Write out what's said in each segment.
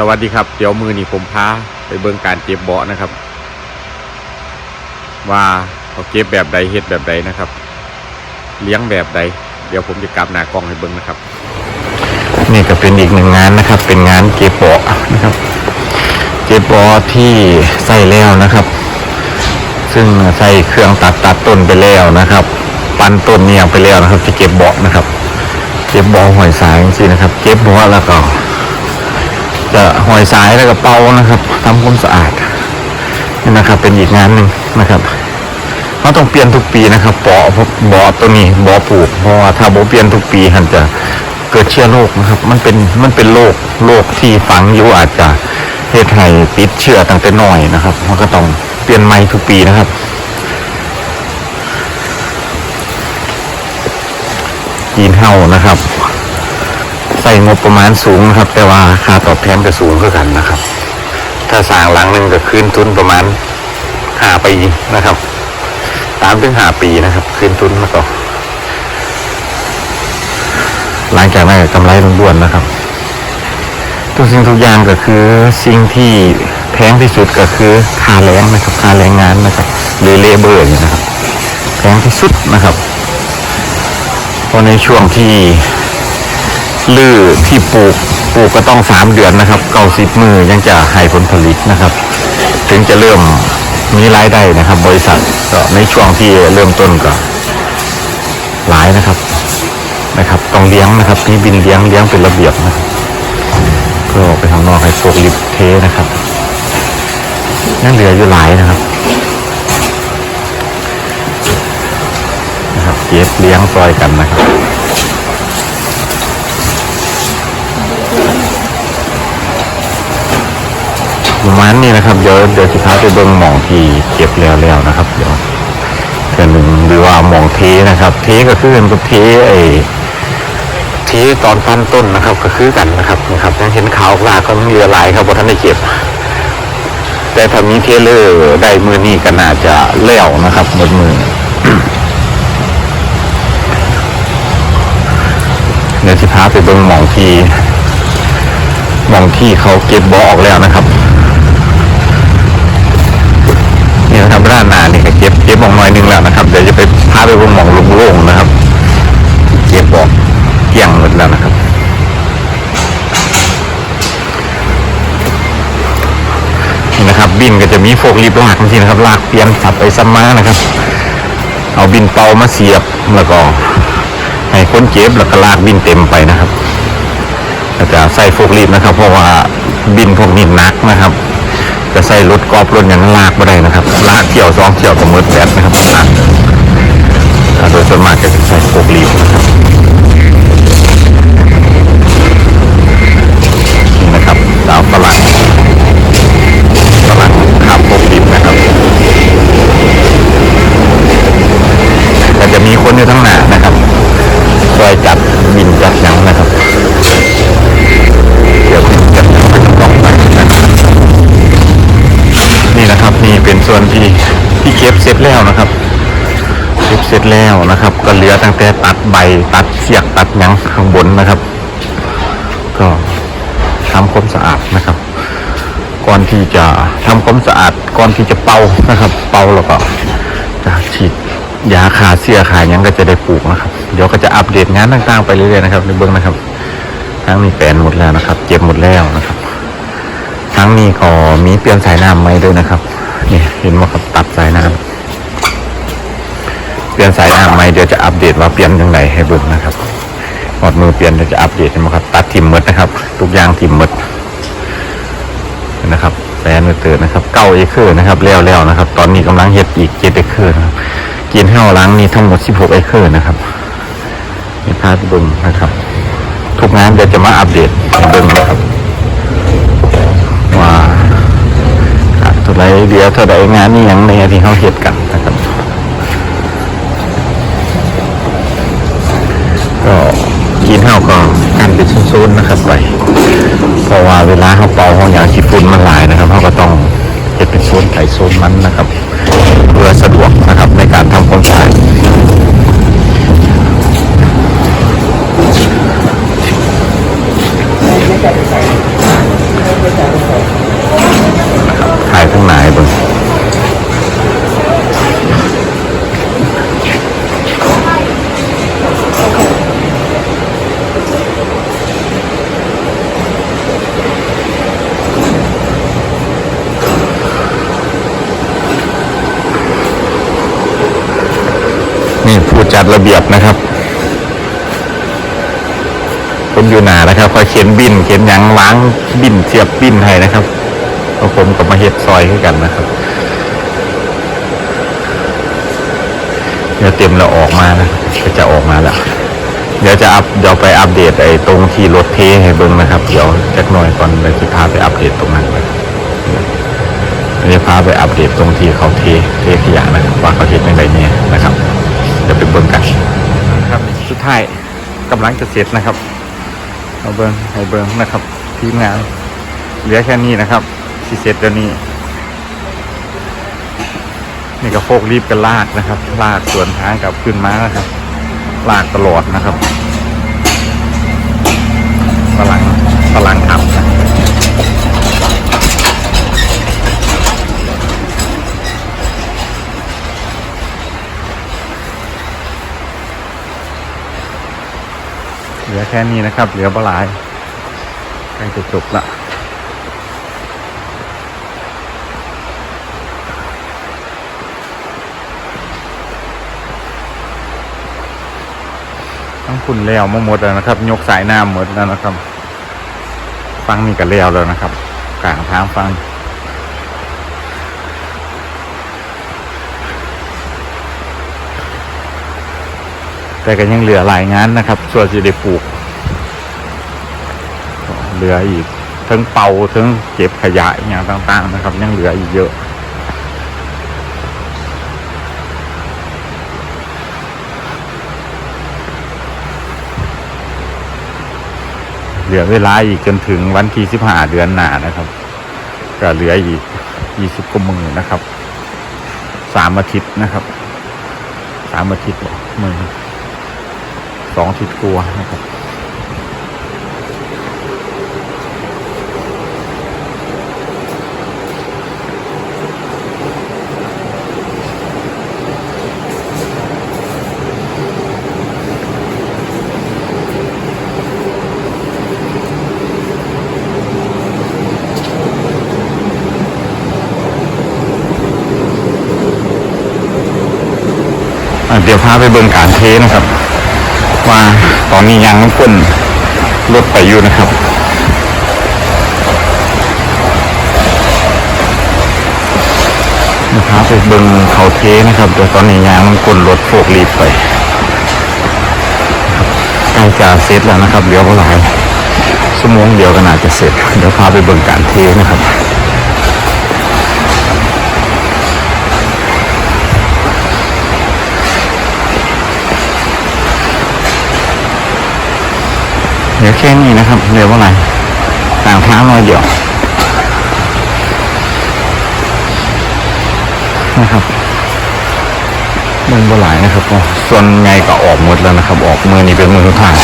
สวัสดีครับ เดี๋ยวมือนี่ผมพาไปเบิ่งการเก็บเบาะนะครับ ว่าเขาเก็บแบบใดเฮ็ดแบบใดนะครับ เลี้ยงแบบใด เดี๋ยวผมจะกลับหน้ากล้องให้เบิ่งนะครับ นี่ก็เป็นอีกหนึ่งงานนะครับ เป็นงานเก็บเบาะนะครับ เก็บเบาะที่ใส่แล้วนะครับ ซึ่งใส่เครื่องตัดตัดต้นไปแล้วนะครับ ปันต้นเนี่ยไปแล้วนะครับจะเก็บเบาะนะครับ เก็บเบาะหอยสายจริงๆนะครับ เก็บเบาะแล้วก็ จะหอยสายแล้วก็เป่านะครับทำความสะอาดนี่นะครับ เป็นอีกงานหนึ่งนะครับเขาต้องเปลี่ยนทุกปีนะครับบ่อบ่อตัวนี้บ่อปลูกเพราะว่าถ้าบ่เปลี่ยนทุกปีมันจะเกิดเชื้อโรคนะครับ มันเป็นมันเป็นโรคโรคที่ฝังอยู่อาจจะเหตุให้ติดเชื้อตั้งแต่น้อยนะครับมันก็ต้องเปลี่ยนใหม่ทุกปีนะครับกินเห่านะครับ ส่งบประมาณสูงนะครับ แต่ว่าค่าตอบแทนก็สูงเท่ากันนะครับ ถ้าสร้างหลังหนึ่งก็คืนทุนประมาณห้าปีนะครับตามถึงห้าปีนะครับคืนทุนมาต่อหลังจากนั้นก็กำไรล้วนๆนะครับ ทุกสิ่งทุกอย่างก็คือสิ่งที่แพงที่สุดก็คือค่าแรงนะครับค่าแรงงานนะครับหรือเลเบอร์นะครับ แพงที่สุดนะครับเพราะในช่วงที่ ลือที่ปลูกปลูกก็ต้องสามเดือนนะครับเก้าสิบมือยังจะให้ผลผลิตนะครับ ถึงจะเริ่มมีรายได้นะครับ บริษัทก็ในช่วงที่เริ่มต้นก็หลายนะครับนะครับต้องเลี้ยงนะครับมีบินเลี้ยงเลี้ยงเป็นระเบียบนะครับเพื่อออกไปข้างนอกให้พวกลิฟเทนะครับยังเหลืออยู่หลายนะครับนะครับเก็บเลี้ยงซอยกันนะครับ ประมาณนี้นะครับ เดี๋ยวเดี๋ยวสิพาไปเบิ่งหมองที่เก็บแล้วแล้วนะครับ เดี๋ยวเทื่อหนึ่งหรือว่าหมองเทนะครับ เทก็คือกันกับเทไอ้เทตอนฟันต้นนะครับ ก็คือกันนะครับนะครับยังเห็นขาวลาก็มีเหลือลายครับเพราะท่านได้เก็บ แต่ถ้ามีเทเลอร์ได้มือนี้ก็น่าจะแล้วนะครับหมดมือเดี๋ยวสิพาไปเบิ่งหมองที่ มองที่เขาเก็บบอออกแล้วนะครับนี่นะครับร้านนานี่ก็เก็บเก็บมองน้อยนึงแล้วนะครับเดี๋ยวจะไปพาไปวงหมองโล่งๆนะครับ เก็บบอกเกลี้ยงหมดแล้วนะครับนี่นะครับ บินก็จะมีโฟกลิฟต์ลากจริงๆนะครับลากเปลี่ยนสับไปซ้ำมานะครับ เอาบินเป่ามาเสียบแล้วก็ให้คนเก็บแล้วก็ลากบินเต็มไปนะครับ แล้วจะใส่โฟกลีบนะครับ เพราะว่าบินพวกนี้หนักนะครับ จะใส่รถกอบรถอย่างนั้นลากไม่ได้นะครับลากเที่ยวสองเที่ยวกับมืดแบดนะครับลากโดยส่วนมากจะใส่โฟกลีบนะครับ วนที่ที่เก็บเสร็จแล้วนะครับเก็บเสร็จแล้วนะครับ ก็เหลือตั้งแต่ตัดใบตัดเสียกตัดหยังข้างบนนะครับ ก็ทำความสะอาดนะครับ ก่อนที่จะทำความสะอาดก่อนที่จะเป่านะครับ เป่าแล้วก็จะฉีดยาขาเสียขายังก็จะได้ปลูกนะครับ เดี๋ยวก็จะอัปเดตงานต่างๆไปเรื่อยๆนะครับในเบื้องนะครับ ทั้งนี้แปลนหมดแล้วนะครับเก็บหมดแล้วนะครับ ทั้งนี้ก็มีเปลี่ยนสายน้ำไหมด้วยนะครับ นี่เห็นว่าเขาตัดสายน้ำเปลี่ยนสายน้ำไหม่เดี๋ยวจะอัปเดตว่าเปลี่ยนยังไงให้เบิ่งนะครับหมดมือเปลี่ยนเดี๋ยวจะอัปเดตนะครับ ตัดทิมหมดนะครับ ทุกอย่างทิมหมดนะครับแปลนเตือนนะครับเก้าเอเคอร์นะครับแล้วแล้วนะครับ ตอนนี้กำลังเฮ็ดอีกเจ็ดเอเคอร์นะครับกินให้เราล้างนี้ทั้งหมดสิบหกเอเคอร์นะครับนี่พาไปเบิ่งนะครับ ทุกงานเดี๋ยวจะมาอัปเดตเบิ่งนะครับ ไรเดียวเท่าไรงานนี่ยังในที่เขาเห็ดกันนะครับก็กินเท่าก็กันเป็นโซนๆนะครับไปเพราะว่าเวลาเขาเป่าเขาอย่างขี้ฝุ่นมันหลายนะครับเขาก็ต้องเฮ็ดเป็นโซนไก่โซนมันนะครับ เพื่อสะดวกนะครับในการทำความสะอาด้งหลายบนนี่ผู้จัดระเบียบนะครับเป็นอยู่หนานะครับคอยเขียนบินเขียนยังวางบินเสียบบินไทยนะครับ ผมกับมาเฮ็ดซอยให้กันนะครับเดี๋ยวเต็มแล้วออกมานะก็จะออกมาแล้วเดี๋ยวจะอัพเดี๋ยวไปอัปเดตไอ้ตรงที่รถเทให้เบิ้งนะครับ เดี๋ยวจักหน่อยก่อนเลยจะพาไปอัปเดตตรงนั้นเลยเดี๋ยวพาไปอัปเดตตรงที่เขาเทเทขยะนะครับว่าเขาเทยังไงเนี่ยนะครับเดี๋ยวไปเบิ้งกันครับสุดท้ายกำลังจะเสร็จนะครับเอาเบิ้งให้เบิ้งนะครับทีมงานเหลือแค่นี้นะครับ สิเสร็จแล้วนี้นี่ก็โฟกรีบกันลากนะครับ ลากสวนทางกับขึ้นมานะครับ ลากตลอดนะครับพลังพลังทำนะเหลือแค่นี้นะครับ เหลือบหลายใกล้จะจบละ คุณแล้วมาหมดแล้วนะครับ ยกสายน้ำหมดแล้วนะครับ ฟังนี่ก็แล้วแล้วนะครับกลางทางฟังแต่ก็ยังเหลือหลายงานนะครับ ส่วนจะได้ปลูก เหลืออีกทั้งเป่าทั้งเก็บขยะอย่างต่าง ๆ นะครับ ยังเหลืออีกเยอะ เหลือเวลาอีกจนถึงวันที่สิบห้าเดือนหน้านะครับ ก็เหลืออีกยี่สิบกว่ามือนะครับสามอาทิตย์นะครับสามอาทิตย์บอกมือสองอาทิตย์กลัวนะครับ เดี๋ยวพาไปเบิ่งการเทนะครับ ว่าตอนนี้ยังก้นรถไปอยู่นะครับนะครับไปเบิ่งเขาเทนะครับเดี๋ยวตอนนี้ยังก้นรถโฟกรีบไปใกล้จะเสร็จแล้วนะครับเดี๋ยวเมื่อไหร่ชั่วโมงเดียวก็น่าจะเสร็จ เดี๋ยวพาไปเบิ่งการเทนะครับ เดี๋ยวแค่นี้นะครับเร็วเท่าไหร่ต่างทางน้อยเดียวนะครับเมืองบ่หลายนะครับก็ส่วนไงก็ออกหมดแล้วนะครับ ออกมือนี้เป็นมือสุดท้าย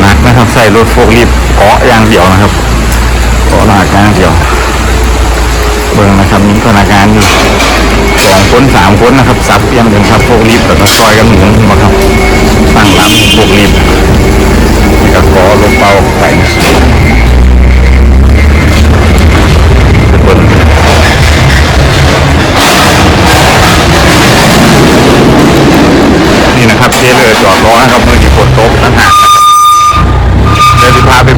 หนักนะครับใส่รถโฟกลิฟเกาะอย่างเดียวนะครับเกาะหนักอย่างเดียว เบิ่งนะครับมีพนักงานอยู่สองคนสามคนนะครับซับเตรียมกันครับพวกลิฟต์แล้วก็ซอยกันหมุนมาครับตั้งลำพวกลิฟต์นี่ก็กอลงเป่าไปนี่นะครับเทเลอร์จอดรอนะครับเมื่อที่ฝนตกนะครับเดี๋ยวจะพาไป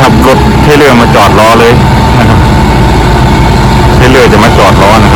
ทับรถให้เรือมาจอดรอเลยนะครับให้เรือจะมาจอดรอนะ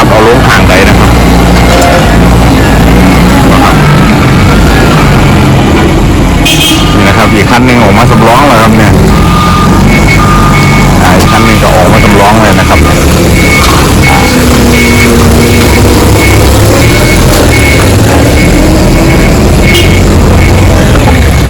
นรับเอาลงทางใดนะครับ